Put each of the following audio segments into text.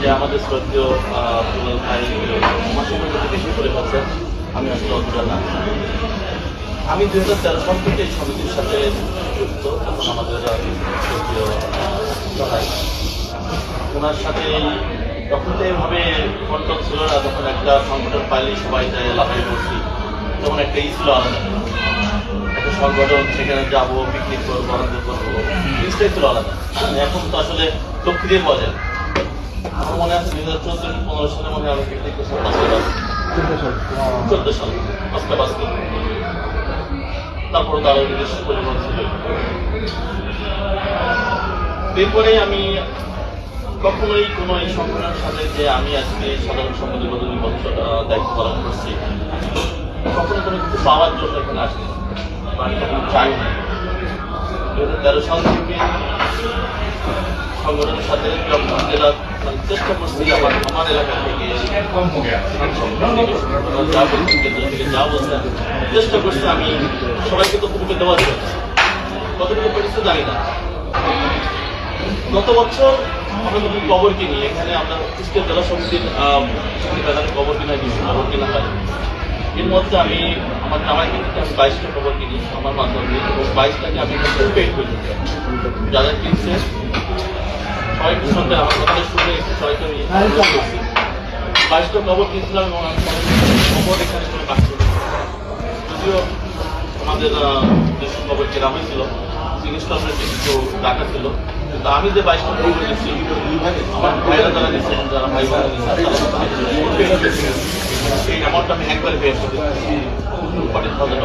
যে আমাদের শ্রদ্ধেয় ভাই আমার বেশি করে বলছেন আমি আসলে অতটা না। আমি দুই হাজার তেরো সাল থেকে এই সমিতির সাথে যুক্ত তখন আমাদের শ্রদ্ধেয় ওনার সাথে তখন তো এভাবে কন্ট্রোল ছিল না তখন একটা সংগঠন পাইলে সবাই যায় লাফাই বসি। তখন একটা ই ছিল আলাদা। একটা সংগঠন, সেখানে যাব পিকনিক করব, আনন্দ করব। জিনিসটাই ছিল আলাদা। এখন তো আসলে লক্ষ্মী দিয়ে পাওয়া যায়। আমার মনে আছে দুই হাজার চোদ্দ পনেরো সালে আমি পিকনিক করছিলাম পাঁচটা চোদ্দ সাল? পাঁচটা বাস তারপরে তার নিজস্ব পরিবহন ছিল। এরপরে আমি কখনোই কোনো এই সংগঠনের সাথে যে আমি আজকে সাধারণ সম্পাদক দুই বছর দায়িত্ব পালন করছি কখনো কোনো কিছু পাওয়ার জন্য এখানে আসিনি। বা কখনো চাই না দু হাজার তেরো সাল থেকে সংগঠনের সাথে চেষ্টা করছি যা বলছেন চেষ্টা আমি সবাইকে তো ভূমিকা দেওয়ার জন্য কতটুকু পেরেছে জানি না। গত বছর আমরা নতুন কবর কিনি, এখানে আমরা কুষ্টিয়া জেলা সমিতির কবর কিনা দিচ্ছি কবর কেনা হয়। এর মধ্যে আমি আমার জামাই কিন্তু আমি বাইশটা কবর কিনি, আমার মাধ্যমে এবং বাইশটাকে আমি পেড করি। যারা কিনছে সবাইকে শুনতে আমার কথা শুনে একটু সবাইকে আমি বাইশটা কবর কিনছিলাম এবং আমি কবর এখানে করে বাস করি যদিও আমাদের দেশের খবর কেনা হয়েছিল জিনিসটা আপনার একটু টাকা ছিল। কিন্তু আমি যে বাইশটা খবর নিচ্ছি আমার ভাইরা যারা নিচ্ছে যারা ভাই বোনেরা সেই অ্যামাউন্টটা আমি একবারে পে করে ফর্টি থাউজেন্ড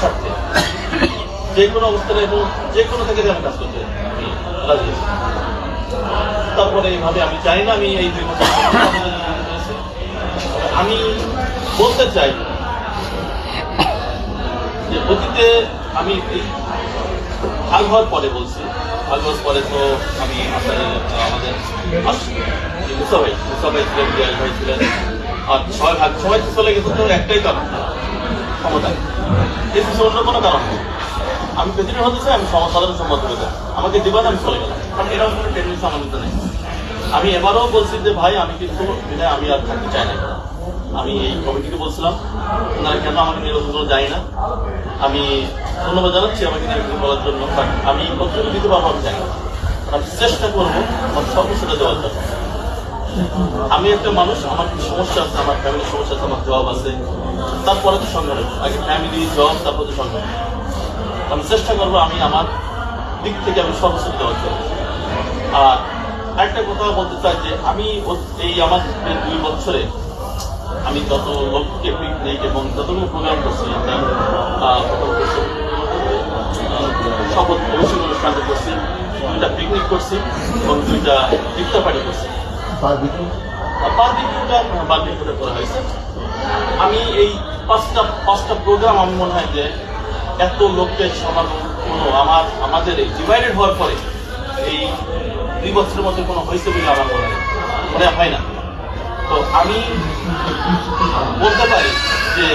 স্বার্থে যে কোনো অবস্থায় এবং যে কোনো থেকে আমি কাজ করতে রাজি। তারপরে এইভাবে আমি চাই না, আমি এই আমি বলতে চাই যে অতীতে আমি ভাগ হওয়ার পরে বলছি। ভাগ হওয়ার পরে তো আমি আমাদের মুসা ভাই ছিলেন জিয়াল ভাই ছিলেন। আর সবাই ভাগ সবাই চলে গেছে, তো একটাই কারণ ক্ষমতা। এর অন্য কোনো কারণ নেই। আমি প্রেসিডেন্ট হতে চাই, আমি সাধারণ সম্মত হতে আমাকে দিবান আমি চলে গেলাম কারণ এরকম কোনো টেন্ডেন্সি আমার মধ্যে নেই। আমি এবারও বলছি যে, ভাই, আমি কিন্তু বিদায়, আমি আর থাকতে চাই না। আমি এই কমিটিকে বলছিলাম, ওনারা কেন আমাকে নির্বাচন করে যাই না? আমি ধন্যবাদ জানাচ্ছি আমাকে নির্বাচন করার জন্য আমি কতটুকু দিতে পারব আমি জানি। আমি চেষ্টা করব, আমার সর্বস্বটা দেওয়ার জন্য। আমি একটা মানুষ, আমার কিছু সমস্যা আছে, আমার ফ্যামিলির সমস্যা আছে, আমার জব আছে, তারপরে তো সংগঠন আগে ফ্যামিলি জব তারপর তো সংগঠন আমি চেষ্টা করব আমি আমার দিক থেকে আমি সর্বোচ্চ দেওয়ার জন্য। আর একটা কথা বলতে চাই যে আমি এই আমার দুই বছরে আমি যত লোককে পিকনিক এবং যতগুলো প্রোগ্রাম করছি শপথ অভিষেক অনুষ্ঠান করছি দুইটা পিকনিক করছি এবং দুইটা ইফতার পার্টি করছি। বার্বিকিউটা বার্বিকিউটা করা হয়েছে। আমি এই পাঁচটা পাঁচটা প্রোগ্রাম আমি মনে হয় যে এত লোককে সমাগম কোনো আমার, আমাদের এই ডিভাইডেড হওয়ার পরে এই দুই বছরের মধ্যে কোনো হয়েছে বলে আমার মনে মনে হয় না। তো আমি বলতে পারি যে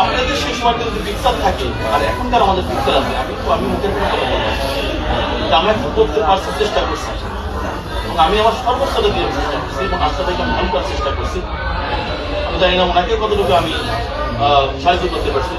আপনাদের সেই সময় যদি পিকচার থাকে, আর এখনকার আমাদের পিকচার আছে। আমি তো, আমি মুখের কোনো কথা বলব। আমরা একটু করতে পারছি, চেষ্টা করছি। এবং আমি আমার সর্বোচ্চটা দিয়ে চেষ্টা করছি এবং আশাটাকে আমি ভালো করার চেষ্টা করছি। আমি জানি না ওনাকে কতটুকু আমি সাহায্য করতে পারছি।